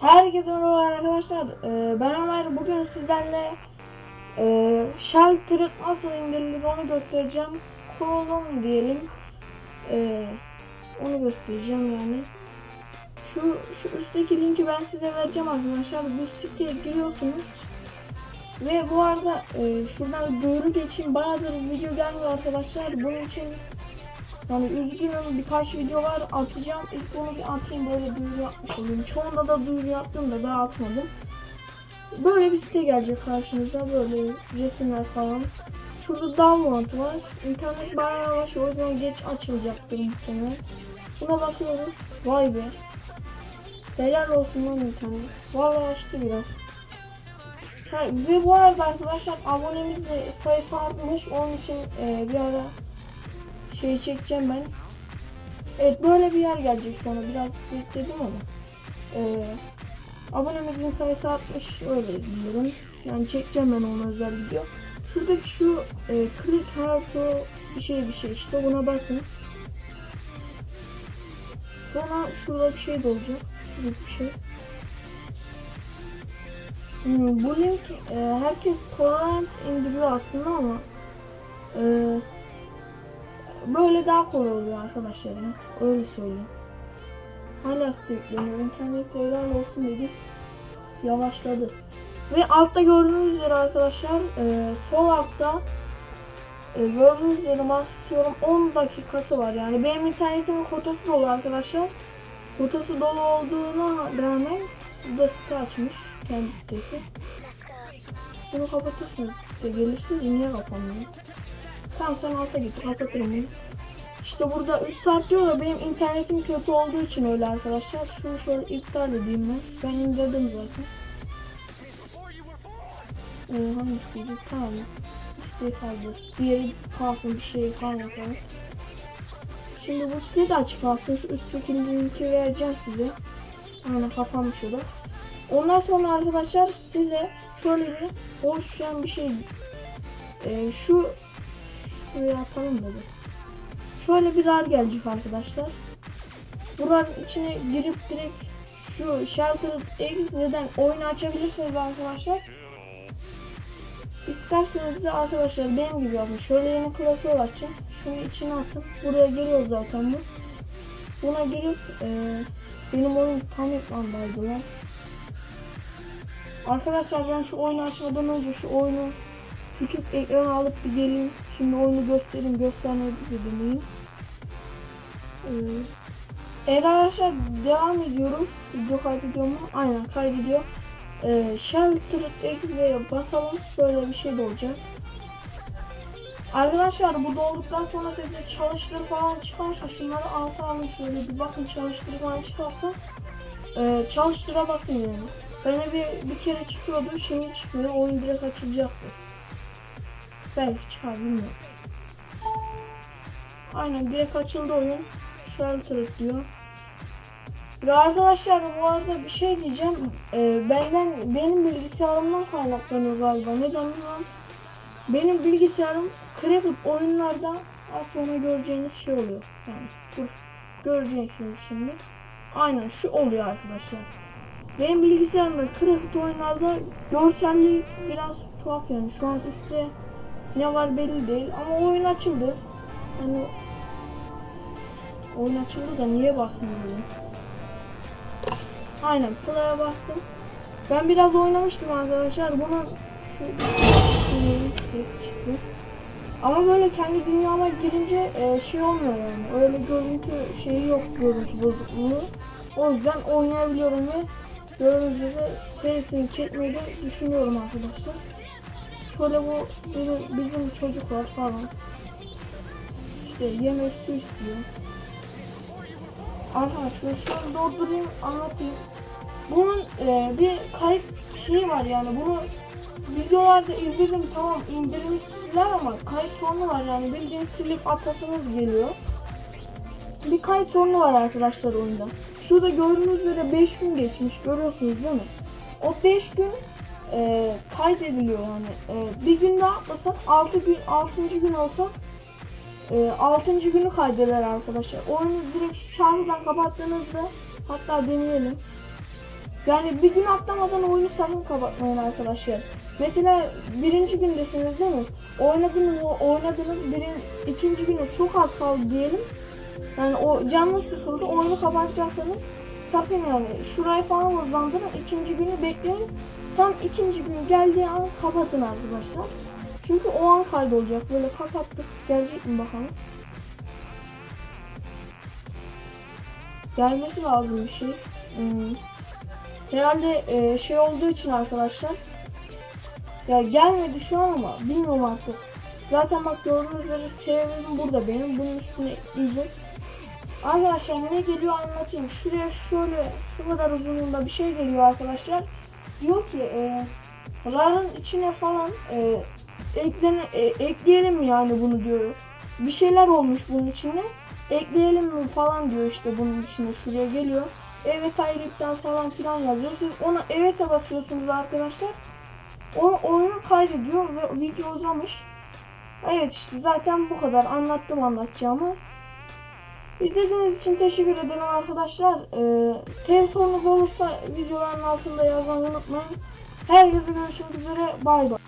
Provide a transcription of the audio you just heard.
Herkese merhaba arkadaşlar. Ee, ben Ömer. Bugün sizlerle e, Shelter'ı nasıl indirilir onu göstereceğim. Kurulum diyelim. Ee, onu göstereceğim yani. Şu, şu üstteki linki ben size vereceğim arkadaşlar. Bu siteye giriyorsunuz. Ve bu arada e, şuradan duyuru geçeyim. Bayağıdır video gelmiyor arkadaşlar. Bunun için yani üzgünüm birkaç video var atacağım. İlk bunu bir atayım böyle duyuru yapmış olayım. Çoğunda da duyuru yaptım da daha atmadım. Böyle bir site gelecek karşınıza böyle resimler falan. Şurada download var. İnternet bayağı yavaş o yüzden geç açılacaktır muhtemelen. Buna basıyoruz. Vay be. Helal olsun lan internet. Vallahi açtı biraz. Ha, ve bu arada arkadaşlar abonemiz de sayısı artmış. Onun için e, bir ara şey çekeceğim ben. Evet böyle bir yer gelecek sonra biraz bekledim ama. Ee, abonemizin sayısı 60 öyle diyorum. Yani çekeceğim ben ona özel video. Şuradaki şu e, click to bir şey bir şey işte buna basın. Sonra şurada bir şey de olacak. Şurada bir şey. Hmm, bu link e, herkes torrent indiriyor aslında ama e, Böyle daha kolay oluyor arkadaşlar. Öyle söyleyeyim. Hala site yükleniyor. İnternet helal olsun dedik. Yavaşladı. Ve altta gördüğünüz üzere arkadaşlar e, sol altta e, gördüğünüz üzere ben tutuyorum 10 dakikası var. Yani benim internetimin kotası dolu arkadaşlar. Kotası dolu olduğuna rağmen bu da site açmış. Kendi sitesi. Bunu kapatırsınız site gelirsiniz niye kapanmıyor? Tamam sen alta git kapatırım bunu. İşte burada 3 saat diyor da benim internetim kötü olduğu için öyle arkadaşlar. Şunu şöyle iptal edeyim ben. Ben indirdim zaten. Ee, hangisiydi? Tamam. İsteği kaldı. Diğeri kalsın bir şey kalmadan. Şimdi bu site de açık kalsın. Üstteki linki vereceğim size. Aynen kapanmış o da. Ondan sonra arkadaşlar size şöyle bir oluşan bir şey ee, şu Şuraya atalım dedi. Şöyle bir yer gelecek arkadaşlar. Buranın içine girip direkt şu Shelter Exit'den oyunu açabilirsiniz arkadaşlar. İsterseniz de arkadaşlar benim gibi yapın. Şöyle yeni klasör açın. Şunu içine atın. Buraya geliyor zaten bu. Buna girip e, benim oyun tam ekrandaydı lan. Arkadaşlar ben şu oyunu açmadan önce şu oyunu küçük ekran alıp bir geleyim. Şimdi oyunu göstereyim. Göstermeyi de deneyeyim. Ee, evet arkadaşlar devam ediyoruz. Video kaydediyor mu? Aynen kaydediyor. Ee, Shelter Exit'e basalım. Böyle bir şey de olacak. Arkadaşlar bu dolduktan sonra size çalıştır falan çıkarsa şunları alta alın şöyle bir bakın çalıştır falan çıkarsa e, çalıştıra basın yani. Bana bir, bir kere çıkıyordu şimdi çıkmıyor oyun direkt açılacaktı. Belki çıkar bilmiyorum. Aynen direkt açıldı oyun. Shelter diyor. Ve arkadaşlar bu arada bir şey diyeceğim. Ee, benden benim bilgisayarımdan kaynaklanıyor galiba. Neden bilmiyorum. Benim bilgisayarım Cracked oyunlarda az sonra göreceğiniz şey oluyor. Yani dur. Göreceksiniz şimdi. Aynen şu oluyor arkadaşlar. Benim bilgisayarımda Cracked oyunlarda görselliği biraz tuhaf yani. Şu an üstte ne var belli değil ama oyun açıldı. Hani oyun açıldı da niye basmıyorum? Aynen play'a bastım. Ben biraz oynamıştım arkadaşlar. Bunun şu ses çıktı. Ama böyle kendi dünyama girince e, şey olmuyor yani. Öyle görüntü şeyi yok görüntü bozukluğu. O yüzden oynayabiliyorum ve gördüğünüz gibi serisini çekmeyi de düşünüyorum arkadaşlar. Şöyle bu bizim, bizim çocuklar falan. İşte yemek su istiyor. Arkadaşlar şunu doldurayım anlatayım. Bunun e, bir kayıt şeyi var yani bunu videolarda izledim tamam indirmişler ama kayıt sorunu var yani bildiğiniz silip atasınız geliyor. Bir kayıt sorunu var arkadaşlar oyunda. Şurada gördüğünüz üzere 5 gün geçmiş görüyorsunuz değil mi? O 5 gün e, kaydediliyor yani. E, bir gün daha atlasak 6 gün 6. gün olsa e, 6. günü kaydeder arkadaşlar. Oyunu direkt şu çağrıdan kapattığınızda hatta deneyelim. Yani bir gün atlamadan oyunu sakın kapatmayın arkadaşlar. Mesela birinci gündesiniz değil mi? Oynadığınız, oynadığınız birin, ikinci günü çok az kaldı diyelim. Yani o canlı sıkıldı oyunu kapatacaksanız sakın yani şurayı falan hızlandırın ikinci günü bekleyin. Tam ikinci gün geldiği an kapatın arkadaşlar. Çünkü o an kaydolacak. Böyle kapattık. Gelecek mi bakalım. Gelmesi lazım bir şey. Hmm. Herhalde e, şey olduğu için arkadaşlar. Ya gelmedi şu an ama bilmiyorum artık. Zaten bak gördüğünüz üzere serverim burada benim. Bunun üstüne ekleyeceğiz. Arkadaşlar ne geliyor anlatayım. Şuraya şöyle şu kadar uzunluğunda bir şey geliyor arkadaşlar. Diyor ki e, RAR'ın içine falan e, eklene, e, ekleyelim yani bunu diyor. Bir şeyler olmuş bunun içine. Ekleyelim mi falan diyor işte bunun içine şuraya geliyor. Evet ayrıktan falan filan yazıyor. Siz ona evet'e basıyorsunuz arkadaşlar. O oyunu kaydediyor ve video uzamış. Evet işte zaten bu kadar anlattım anlatacağımı. İzlediğiniz için teşekkür ederim arkadaşlar. Ee, sev sorunuz olursa videoların altında yazmayı unutmayın. Herkese görüşmek üzere. Bay bay.